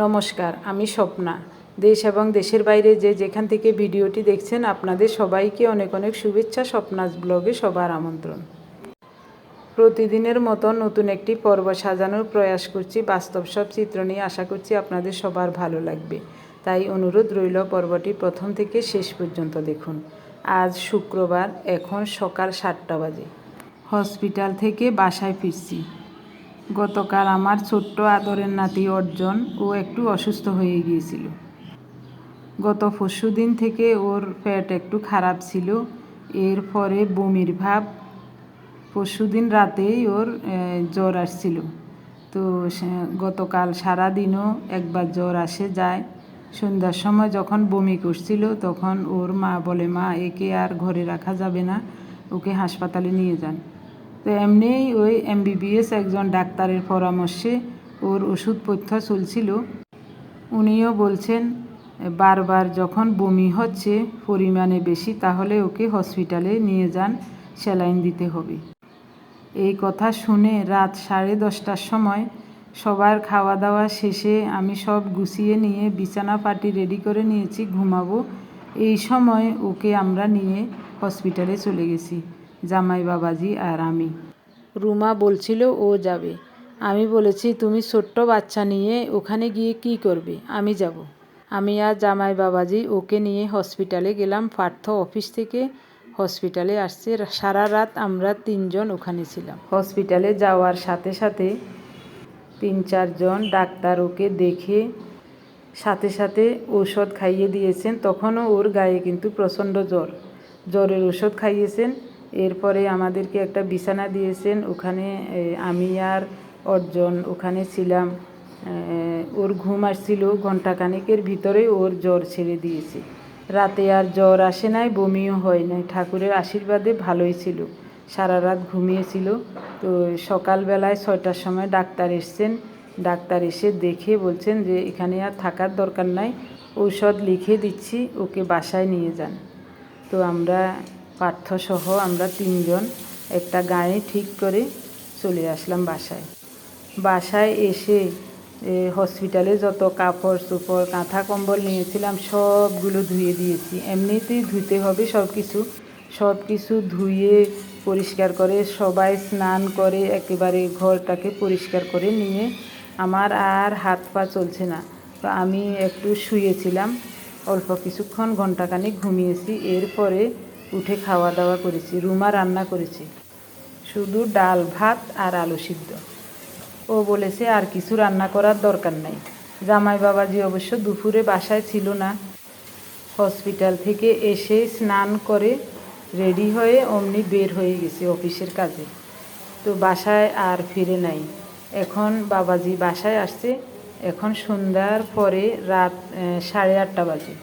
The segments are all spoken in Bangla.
নমস্কার, আমি স্বপ্না। দেশ এবং দেশের বাইরে যে যেখান থেকে ভিডিওটি দেখছেন, আপনাদের সবাইকে অনেক অনেক শুভেচ্ছা, স্বপ্নাস ব্লগে সবার আমন্ত্রণ। প্রতিদিনের মতো নতুন একটি পর্ব সাজানোর প্রয়াস করছি, বাস্তব সব চিত্র নিয়ে আশা করছি আপনাদের সবার ভালো লাগবে। তাই অনুরোধ রইল পর্বটি প্রথম থেকে শেষ পর্যন্ত দেখুন। আজ শুক্রবার, এখন সকাল সাতটা বাজে। হসপিটাল থেকে বাসায় ফিরছি। গতকাল আমার ছোট্ট আদরের নাতি অর্জন ও একটু অসুস্থ হয়ে গিয়েছিল। গত পরশু দিন থেকে ওর পেট একটু খারাপ ছিল। এরপরে বমির ভাব। পরশু দিন রাতেই ওর জ্বর আসছিল। তো গতকাল সারাদিনও একবার জ্বর আসে যায়। সন্ধ্যার সময় যখন বমি করছিল তখন ওর মা বলে, মা, একে আর ঘরে রাখা যাবে না। ওকে হাসপাতালে নিয়ে যান। তো এমনিই ওই এমবিবিএস একজন ডাক্তারের পরামর্শে ওর ওষুধপথ্য চলছিল। উনিও বলছেন, বারবার যখন বমি হচ্ছে পরিমাণে বেশি, তাহলে ওকে হসপিটালে নিয়ে যান, স্যালাইন দিতে হবে। এই কথা শুনে রাত সাড়ে দশটার সময় সবার খাওয়া দাওয়া শেষে আমি সব গুছিয়ে নিয়ে বিছানা পাটি রেডি করে নিয়েছি, ঘুমাবো। এই সময় ওকে আমরা নিয়ে হসপিটালে চলে গেছি। জামাই বাবাজি আর আমি। রুমা বলছিল ও যাবে। আমি বলেছি তুমি ছোট্ট বাচ্চা নিয়ে ওখানে গিয়ে কি করবে? আমি যাব। আমি আর জামাই বাবাজি ওকে নিয়ে হসপিটালে গেলাম। পার্থ অফিস থেকে হসপিটালে আসছে। সারা রাত আমরা তিনজন ওখানে ছিলাম। হসপিটালে যাওয়ার সাথে সাথে তিন চারজন ডাক্তার ওকে দেখে সাথে সাথে ঔষধ খাইয়ে দিয়েছেন। তখনও ওর গায়ে কিন্তু প্রচণ্ড জ্বর। জ্বরের ওষুধ খাইয়েছেন। এরপরে আমাদেরকে একটা বিছানা দিয়েছেন, ওখানে আমি আর অর্জন ওখানে ছিলাম। ওর ঘুম আসছিল ঘন্টাখানেকের ভিতরে, ওর জ্বর ছেড়ে দিয়েছে। রাতে আর জ্বর আসে নাই, বমিও হয় নাই। ঠাকুরের আশীর্বাদে ভালোই ছিল। সারা রাত ঘুমিয়েছিল। তো সকালবেলায় ছয়টার সময় ডাক্তার এসছেন। ডাক্তার এসে দেখে বলছেন যে, এখানে আর থাকার দরকার নাই। ঔষধ লিখে দিচ্ছি, ওকে বাসায় নিয়ে যান। তো আমরা পার্থসহ আমরা তিনজন একটা গাড়ি ঠিক করে চলে আসলাম বাসায়। বাসায় এসে হসপিটালে যত কাপড় চোপড়, কাঁথা কম্বল নিয়েছিলাম, সবগুলো ধুয়ে দিয়েছি। এমনিতেই ধুতে হবে সব কিছু সব কিছু ধুয়ে পরিষ্কার করে, সবাই স্নান করে একেবারে ঘরটাকে পরিষ্কার করে নিয়ে আমার আর হাত পা চলছে না। তো আমি একটু শুয়েছিলাম, অল্প কিছুক্ষণ ঘন্টাখানেক ঘুমিয়েছি। এরপরে উঠে খাওয়া দাওয়া করেছি, রুমা রান্না করেছি। শুধু ডাল, ভাত আর আলু সিদ্ধ। ও বলেছে, আর কিছু রান্না করার দরকার নাই। জামাই বাবাজি অবশ্য দুপুরে বাসায় ছিল না। হসপিটাল থেকে এসে স্নান করে রেডি হয়ে অমনি বের হয়ে গেছে অফিসের কাজে। তো বাসায় আর ফিরে নাই। এখন বাবাজি বাসায় আসছে। এখন সন্ধ্যার পরে রাত সাড়ে আটটা বাজে।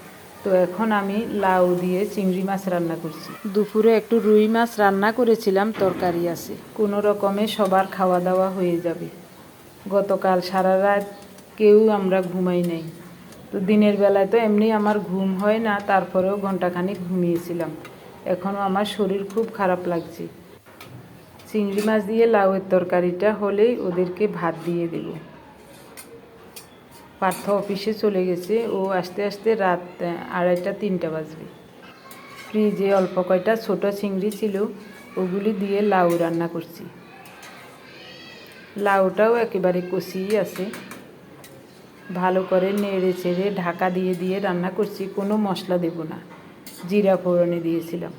তো এখন আমি লাউ দিয়ে চিংড়ি মাছ রান্না করছি। দুপুরে একটু রুই মাছ রান্না করেছিলাম তরকারি আছে। কোনো রকমে সবার খাওয়া দাওয়া হয়ে যাবে। গতকাল সারা রাত কেউ আমরা ঘুমাই নাই। তো দিনের বেলায় তো এমনি আমার ঘুম হয় না তারপরেও ঘন্টাখানিক ঘুমিয়েছিলাম। এখনও আমার শরীর খুব খারাপ লাগছে। চিংড়ি মাছ দিয়ে লাউয়ের তরকারিটা হলেই ওদেরকে ভাত দিয়ে দেব। পার্থ অফিসে চলে গেছে। ও আস্তে আস্তে রাত আড়াইটা, তিনটা বাজবে। ফ্রিজে অল্প কয়টা ছোট চিংড়ি ছিল, ওগুলি দিয়ে লাউ রান্না করছি। লাউটাও একেবারে কষিয়ে আছে। ভালো করে নেড়ে চেড়ে ঢাকা দিয়ে দিয়ে রান্না করছি, কোনো মশলা দেব না। জিরা ফোড়নে দিয়েছিলাম।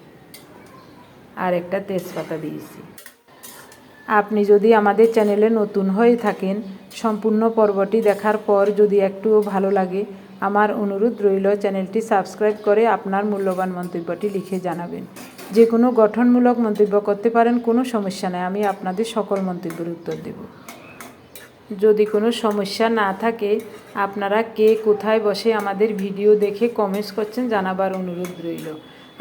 আর একটা তেজপাতা দিয়েছি। আপনি যদি আমাদের চ্যানেলে নতুন হয়ে থাকেন, সম্পূর্ণ পর্বটি দেখার পর যদি একটুও ভালো লাগে, আমার অনুরোধ রইল চ্যানেলটি সাবস্ক্রাইব করে আপনার মূল্যবান মন্তব্যটি লিখে জানাবেন। যে কোনো গঠনমূলক মন্তব্য করতে পারেন, কোনো সমস্যা নেই, আমি আপনাদের সকল মন্তব্যের উত্তর দেব। যদি কোনো সমস্যা না থাকে, আপনারা কে কোথায় বসে আমাদের ভিডিও দেখে কমেন্টস করছেন জানাবার অনুরোধ রইল।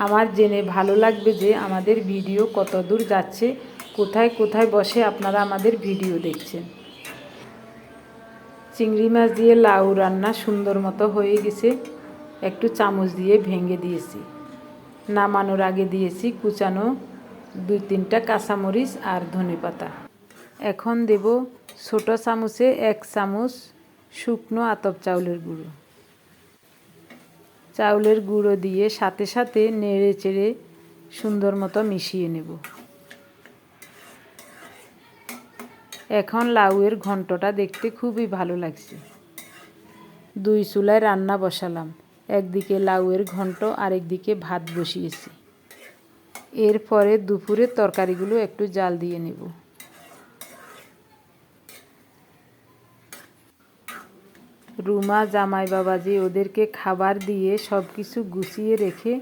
আমার জেনে ভালো লাগবে যে আমাদের ভিডিও কত দূর যাচ্ছে কোথায় কোথায় বসে আপনারা আমাদের ভিডিও দেখছেন? চিংড়ি মাছ দিয়ে লাউ রান্না সুন্দর মতো হয়ে গেছে। একটু চামচ দিয়ে ভেঙে দিয়েছি। নামানোর আগে দিয়েছি কুচানো দুই তিনটা কাঁচামরিচ আর ধনেপাতা এখন দেব ছোট চামচে এক চামচ শুকনো আতপ চাউলের গুঁড়ো। চাউলের গুঁড়ো দিয়ে সাথে সাথে নেড়ে চেড়ে সুন্দর মতো মিশিয়ে নেব। এখন লাউয়ের ঘন্টটা দেখতে খুবই ভালো লাগছে। দুই চুলায় রান্না বসালাম। একদিকে লাউয়ের ঘন্ট, আরেকদিকে ভাত বসিয়েছি। এরপরে দুপুরের তরকারিগুলো একটু জাল দিয়ে নেব। রুমা, জামাই বাবাজি ওদেরকে খাবার দিয়ে সব কিছু গুছিয়ে রেখে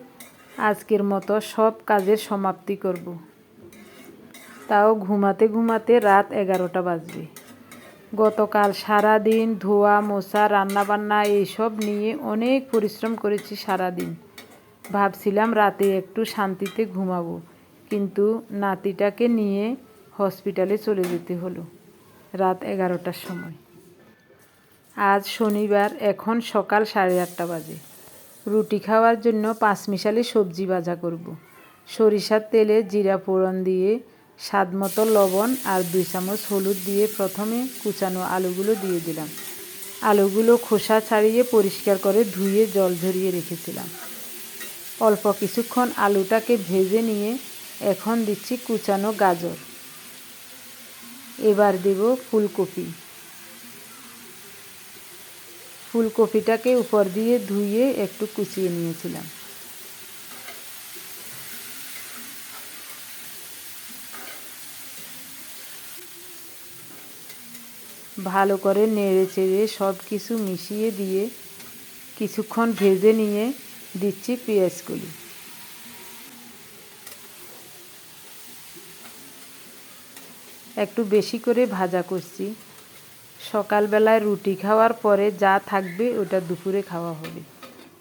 আজকের মতো সব কাজের সমাপ্তি করব। তাও ঘুমাতে ঘুমাতে রাত এগারোটা বাজবে। গতকাল সারা দিন ধোয়া, মোছা, রান্নাবান্না এইসব নিয়ে অনেক পরিশ্রম করেছি সারা দিন ভাবছিলাম রাতে একটু শান্তিতে ঘুমাবো, কিন্তু নাতিটাকে নিয়ে হসপিটালে চলে যেতে হলো রাত এগারোটার সময়। আজ শনিবার, এখন সকাল সাড়ে আটটা বাজে। রুটি খাওয়ার জন্য পাঁচমিশালি সবজি ভাজা করব। সরিষার তেলে জিরা ফোড়ন দিয়ে স্বাদ মতো লবণ আর দুই চামচ হলুদ দিয়ে প্রথমে কুচানো আলুগুলো দিয়ে দিলাম। আলুগুলো খোসা ছাড়িয়ে পরিষ্কার করে ধুয়ে জল ঝরিয়ে রেখেছিলাম। অল্প কিছুক্ষণ আলুটাকে ভেজে নিয়ে এখন দিচ্ছি কুচানো গাজর। এবার দেব ফুলকপি। ফুলকপিটাকে উপর দিয়ে ধুয়ে একটু কুচিয়ে নিয়েছিলাম। ভালো করে নেড়ে চেড়ে সব কিছু মিশিয়ে দিয়ে কিছুক্ষণ ভেজে নিয়ে দিচ্ছি পেঁয়াজগুলি। একটু বেশি করে ভাজা করছি। সকালবেলায় রুটি খাওয়ার পরে যা থাকবে ওটা দুপুরে খাওয়া হবে।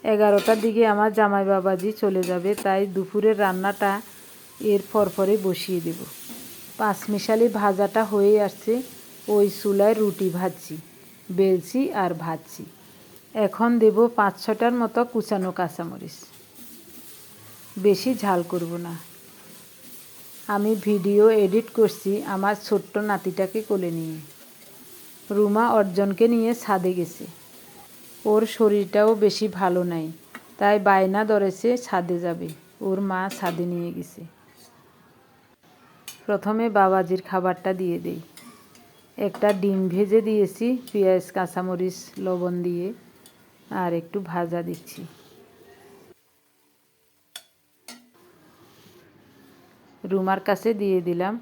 এগারোটার দিকে আমার জামাই বাবাজি চলে যাবে, তাই দুপুরের রান্নাটা এর পরপরে বসিয়ে দেব। পাঁচমিশালি ভাজাটা হয়ে আসছে। ওই চুলায় রুটি ভাজছি, বেলছি আর ভাজছি। এখন দেব পাঁচ ছটার মতো কুচানো কাঁচামরিচ। বেশি ঝাল করব না। আমি ভিডিও এডিট করছি আমার ছোট্ট নাতিটাকে কোলে নিয়ে। রুমা অর্জনকে নিয়ে ছাদে গেছে। ওর শরীরটাও বেশি ভালো নাই, তাই বায়না ধরেছে ছাদে যাবে। ওর মা ছাদে নিয়ে গেছে। প্রথমে বাবাজির খাবারটা দিয়ে দেই। একটা ডিম ভেজে দিয়েছি, পেঁয়াজ, কাঁচামরিচ, লবণ দিয়ে, আর একটু ভাজা দিচ্ছি। রুমার কাছে দিয়ে দিলাম।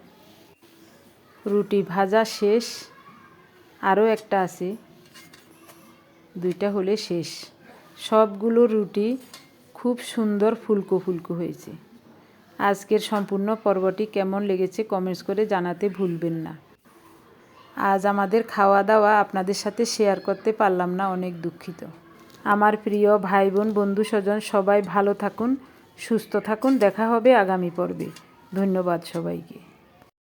রুটি ভাজা শেষ, আরও একটা আছে, দুইটা হলে শেষ। সবগুলো রুটি খুব সুন্দর ফুলকো ফুলকো হয়েছে। আজকের সম্পূর্ণ পর্বটি কেমন লেগেছে কমেন্টস করে জানাতে ভুলবেন না। আজ আমাদের খাওয়া দাওয়া আপনাদের সাথে শেয়ার করতে পারলাম না, অনেক দুঃখিত। আমার প্রিয় ভাই বোন বন্ধু স্বজন সবাই ভালো থাকুন, সুস্থ থাকুন, দেখা হবে আগামী পর্বে। ধন্যবাদ সবাইকে।